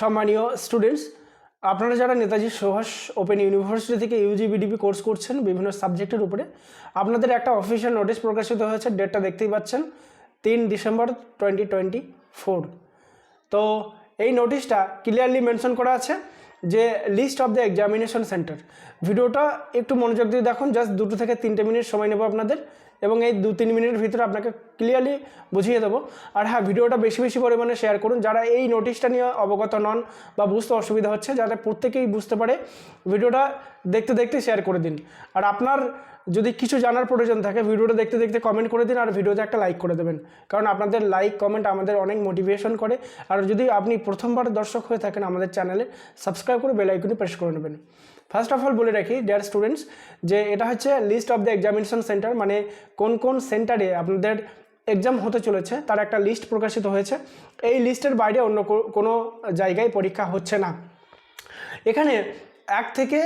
সম্মানীয় স্টুডেন্টস আপনারা যারা নেতাজি সুভাষ ওপেন ইউনিভার্সিটি থেকে ইউজি বিডিপি কোর্স করছেন বিভিন্ন সাবজেক্টের উপরে, আপনাদের একটা অফিসিয়াল নোটিশ প্রকাশিত হয়েছে ডেটটা দেখতেই পাচ্ছেন, তিন ডিসেম্বর টোয়েন্টি টোয়েন্টি ফোর তো এই নোটিশটা ক্লিয়ারলি মেনশন করা আছে যে list of the examination centre ভিডিওটা একটু মনোযোগ দিয়ে দেখুন জাস্ট দুটো থেকে তিনটে মিনিট সময় নেব আপনাদের। এবং এই দু তিন মিনিটের ভিতরে আপনাকে ক্লিয়ারলি বুঝিয়ে দেবো। আর হ্যাঁ ভিডিওটা বেশি বেশি পরিমাণে শেয়ার করুন। যারা এই নোটিশটা নিয়ে অবগত নন বা বুঝতে অসুবিধা হচ্ছে, যাতে প্রত্যেকেই বুঝতে পারে, ভিডিওটা দেখতে দেখতে শেয়ার করে দিন। আর আপনার যদি কিছু জানার প্রয়োজন থাকে, ভিডিওটা দেখতে দেখতে কমেন্ট করে দিন আর ভিডিওতে একটা লাইক করে দেবেন। কারণ আপনাদের লাইক কমেন্ট আমাদের অনেক মোটিভেশন করে। আর যদি আপনি প্রথমবার দর্শক হয়ে থাকেন আমাদের চ্যানেলে সাবস্ক্রাইব করে বেল আইকনে প্রেস করে নেবেন। ফার্স্ট অফ অল বলে রাখি ডিয়ার স্টুডেন্টস যে এটা হচ্ছে list of the examination centre মানে কোন কোন সেন্টারে আপনাদের এক্সাম হতে চলেছে, তার একটা লিস্ট প্রকাশিত হয়েছে। এই লিস্টের বাইরে অন্য কোনো জায়গায় পরীক্ষা হচ্ছে না। এখানে এক থেকে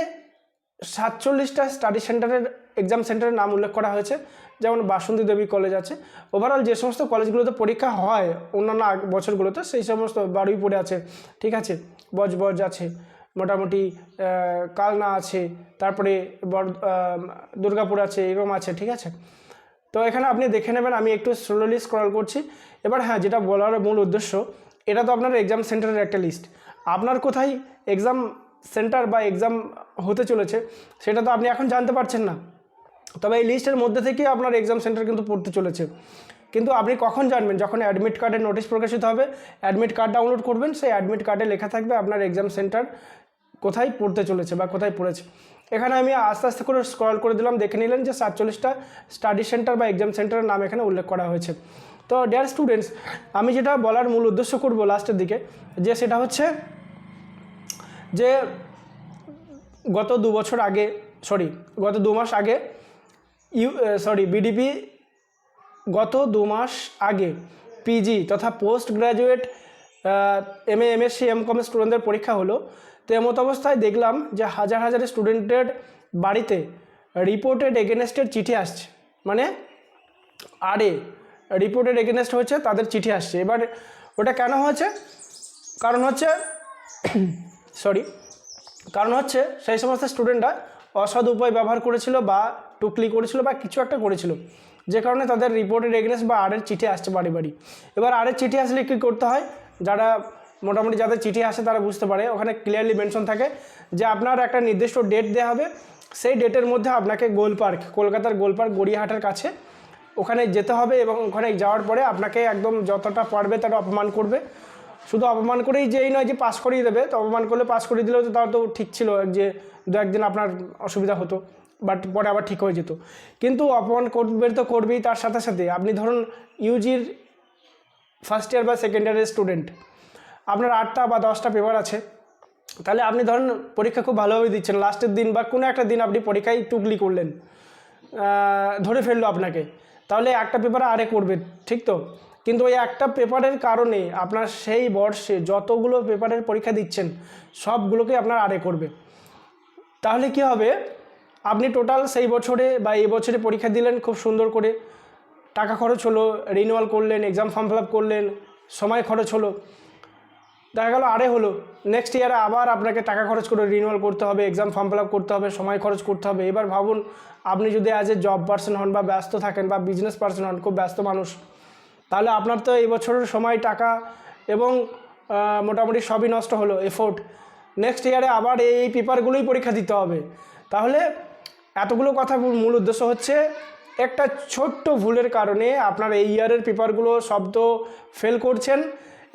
সাতচল্লিশটা স্টাডি সেন্টারের এক্সাম সেন্টারের নাম উল্লেখ করা হয়েছে, যেমন বাসন্তী দেবী কলেজ আছে। ওভারঅল যে সমস্ত কলেজগুলোতে পরীক্ষা হয় অন্যান্য বছরগুলোতে, সেই সমস্ত বারুইপুরে আছে, ঠিক আছে, বজবজ আছে। মোটামুটি কালনা আছে, তারপরে বর দুর্গাপুর আছে, এরকম আছে, ঠিক আছে? তো এখানে আপনি দেখে নেবেন, আমি একটু স্লোলি স্ক্রল করছি। এবার হ্যাঁ যেটা বলার মূল উদ্দেশ্য, এটা তো আপনার এক্সাম সেন্টারের একটা লিস্ট আপনার কোথায় এক্সাম সেন্টার বা এক্সাম হতে চলেছে, সেটা তো আপনি এখন জানতে পারছেন না। তবে এই লিস্টের মধ্যে থেকে আপনার এক্সাম সেন্টার কিন্তু পড়তে চলেছে। কিন্তু আপনি কখন জানবেন? যখন অ্যাডমিট কার্ডের নোটিশ প্রকাশিত হবে অ্যাডমিট কার্ড ডাউনলোড করবেন, সেই অ্যাডমিট কার্ডে লেখা থাকবে আপনার এক্সাম সেন্টার কোথায় পড়তে চলেছে বা কোথায় পড়েছে। এখানে আমি আস্তে আস্তে করে স্ক্রল করে দিলাম, দেখে নিলেন যে সাতচল্লিশটা স্টাডি সেন্টার বা এক্সাম সেন্টারের নাম এখানে উল্লেখ করা হয়েছে। তো ডিয়ার স্টুডেন্টস আমি যেটা বলার মূল উদ্দেশ্য করব লাস্টের দিকে, যে সেটা হচ্ছে যে গত দু বছর আগে সরি গত দু মাস আগে ইউ সরি বিডিপি গত দু মাস আগে পিজি তথা post graduate M A M S C M com স্টুডেন্টদের পরীক্ষা হলো। তো এমত অবস্থায় দেখলাম যে হাজার হাজার স্টুডেন্টের বাড়িতে রিপোর্টেড এগেনস্টের চিঠি আসছে। মানে আরে রিপোর্টেড এগেনস্ট হচ্ছে, তাদের চিঠি আসছে। এবার ওটা কেন হয়েছে? কারণ হচ্ছে সরি কারণ হচ্ছে সেই সমস্ত স্টুডেন্টরা অসৎ উপায় ব্যবহার করেছিল বা টুকলি করেছিল বা কিছু একটা করেছিল, যে কারণে তাদের রিপোর্টেড এগেনস্ট বা আরের চিঠি আসছে বাড়ি বাড়ি। এবার আরের চিঠি আসলে কী করতে হয়? যারা মোটামুটি যাদের চিঠি আসে তারা বুঝতে পারে, ওখানে ক্লিয়ারলি মেনশন থাকে যে আপনার একটা নির্দিষ্ট ডেট দেওয়া হবে, সেই ডেটের মধ্যে আপনাকে গোল পার্ক, কলকাতার গোল পার্ক গড়িয়াহাটের কাছে ওখানে যেতে হবে এবং ওখানে যাওয়ার পরে আপনাকে একদম যতটা পারবে তারা অপমান করবে। শুধু অপমান করেই যে এই নয় যে পাস করিয়ে দেবে, তো অপমান করলে পাস করিয়ে দিলেও তো তাও তো ঠিক ছিল যে দু একদিন আপনার অসুবিধা হতো বাট পরে আবার ঠিক হয়ে যেত। কিন্তু অপমান করবে তো করবেই তার সাথে সাথে। আপনি ধরুন ইউজির ফার্স্ট ইয়ার বা সেকেন্ড ইয়ারের স্টুডেন্ট আপনার আটটা বা দশটা পেপার আছে, তাহলে আপনি ধরুন পরীক্ষা খুব ভালোভাবে দিচ্ছেন লাস্টের দিন বা কোনো একটা দিন আপনি পরীক্ষায় টুকলি করলেন ধরে ফেলল আপনাকে, তাহলে একটা পেপারে আরে করবে, ঠিক তো? কিন্তু ওই একটা পেপারের কারণে আপনার সেই বর্ষে যতগুলো পেপারের পরীক্ষা দিচ্ছেন, সবগুলোকে আপনার আরে করবে। তাহলে কি হবে? আপনি টোটাল সেই বছরে বা এই বছরে পরীক্ষা দিলেন খুব সুন্দর করে, টাকা খরচ হলো রিনিউয়াল করলেন এক্সাম ফর্ম ফিল করলেন, সময় খরচ হলো দেখা গেলো আরে হলো। নেক্সট ইয়ারে আবার আপনাকে টাকা খরচ করে রিনিউয়াল করতে হবে এক্সাম ফর্ম ফিল করতে হবে, সময় খরচ করতে হবে। এবার ভাবুন, আপনি যদি অ্যাজ এ জব পার্সন হন বা ব্যস্ত থাকেন বা বিজনেস পার্সন হন, খুব ব্যস্ত মানুষ, তাহলে আপনার তো এই বছরের সময়, টাকা এবং মোটামুটি সবই নষ্ট হলো এফোর্ট নেক্সট ইয়ারে আবার এই পেপারগুলোই পরীক্ষা দিতে হবে। তাহলে এতগুলো কথা মূল উদ্দেশ্য হচ্ছে, একটা ছোট্ট ভুলের কারণে আপনার এই ইয়ারের পেপারগুলো সব তো ফেল করছেন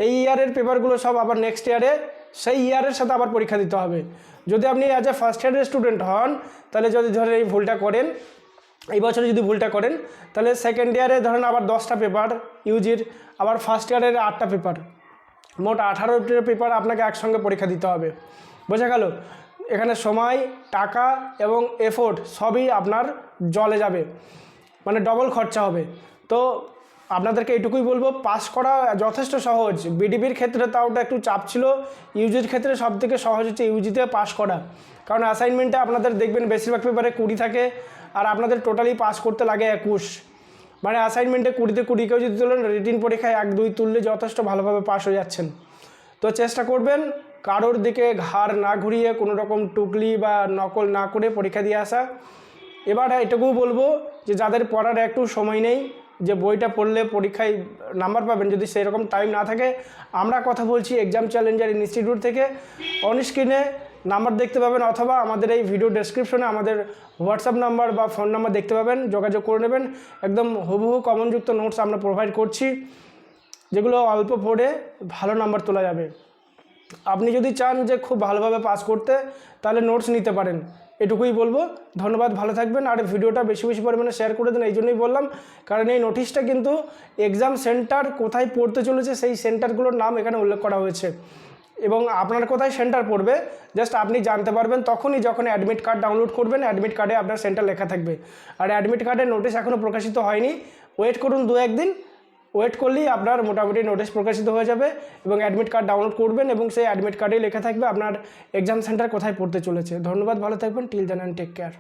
এই ইয়ারের পেপারগুলো সব আবার নেক্সট ইয়ারে সেই ইয়ারের সাথে আবার পরীক্ষা দিতে হবে। যদি আপনি অ্যাজ এ ফার্স্ট ইয়ারের স্টুডেন্ট হন, তাহলে যদি ধরেন এই ভুলটা করেন, এই বছরে যদি ভুলটা করেন, তাহলে সেকেন্ড ইয়ারে ধরেন আবার দশটা পেপার ইউজির আবার ফার্স্ট ইয়ারের আটটা পেপার মোট আঠারোটির পেপার আপনাকে একসঙ্গে পরীক্ষা দিতে হবে। বোঝা গেল? এখানে সময়, টাকা এবং এফোর্ট সবই আপনার জলে যাবে। মানে ডবল খরচা হবে। তো আপনাদেরকে এটুকুই বলব পাস করা যথেষ্ট সহজ। বিডিপির ক্ষেত্রে তাও ওটা একটু চাপ ছিল ইউজির ক্ষেত্রে সব থেকে সহজ হচ্ছে ইউজিতে পাস করা। কারণ অ্যাসাইনমেন্টে আপনাদের দেখবেন বেশিরভাগ পেপারে কুড়ি থাকে, আর আপনাদের টোটালি পাস করতে লাগে একুশ। মানে অ্যাসাইনমেন্টে কুড়িতে কুড়ি, কেউ যদি তুলেন রিটিন পরীক্ষায় এক, দুই তুললে যথেষ্ট ভালোভাবে পাস হয়ে যাচ্ছেন। তো চেষ্টা করবেন কারোর দিকে ঘাড় না ঘুরিয়ে কোনো রকম টুকলি বা নকল না করে পরীক্ষা দিয়ে আসা। এবার এটুকুও বলব যে যাদের পড়ার একটু সময় নেই যে বইটা পড়লে পরীক্ষায় নাম্বার পাবেন, যদি সেরকম টাইম না থাকে। আমরা কথা বলছি এক্সাম চ্যালেঞ্জার ইনস্টিটিউট থেকে। অন স্ক্রিনে নাম্বার দেখতে পাবেন, অথবা আমাদের এই ভিডিও ডেসক্রিপশনে আমাদের হোয়াটসঅ্যাপ নাম্বার বা ফোন নাম্বার দেখতে পাবেন, যোগাযোগ করে নেবেন। একদম হুবহু কমনযুক্ত নোটস আমরা প্রোভাইড করছি, যেগুলো অল্প পড়ে ভালো নাম্বার তোলা যাবে। আপনি যদি চান যে খুব ভালোভাবে পাস করতে, তাহলে নোটস নিতে পারেন। এটুকুই বলব। ধন্যবাদ, ভালো থাকবেন। আর ভিডিওটা বেশি বেশি পরিমাণে শেয়ার করে দেন, এই জন্যই বললাম। কারণ এই নোটিশটা কিন্তু এক্সাম সেন্টার কোথায় পড়তে চলেছে, সেই সেন্টারগুলোর নাম এখানে উল্লেখ করা হয়েছে। এবং আপনার কোথায় সেন্টার পড়বে জাস্ট আপনি জানতে পারবেন তখনই যখন অ্যাডমিট কার্ড ডাউনলোড করবেন অ্যাডমিট কার্ডে আপনার সেন্টার লেখা থাকবে। আর অ্যাডমিট কার্ডের নোটিশ এখনও প্রকাশিত হয়নি। ওয়েট করুন দু একদিন ওয়েট করলেই আপনার মোটামুটি নোটিশ প্রকাশিত হয়ে যাবে এবং অ্যাডমিট কার্ড ডাউনলোড করবেন এবং সেই অ্যাডমিট কার্ডেই লেখা থাকবে আপনার এক্সাম সেন্টার কোথায় পড়তে চলেছে। ধন্যবাদ, ভালো থাকবেন till then and take care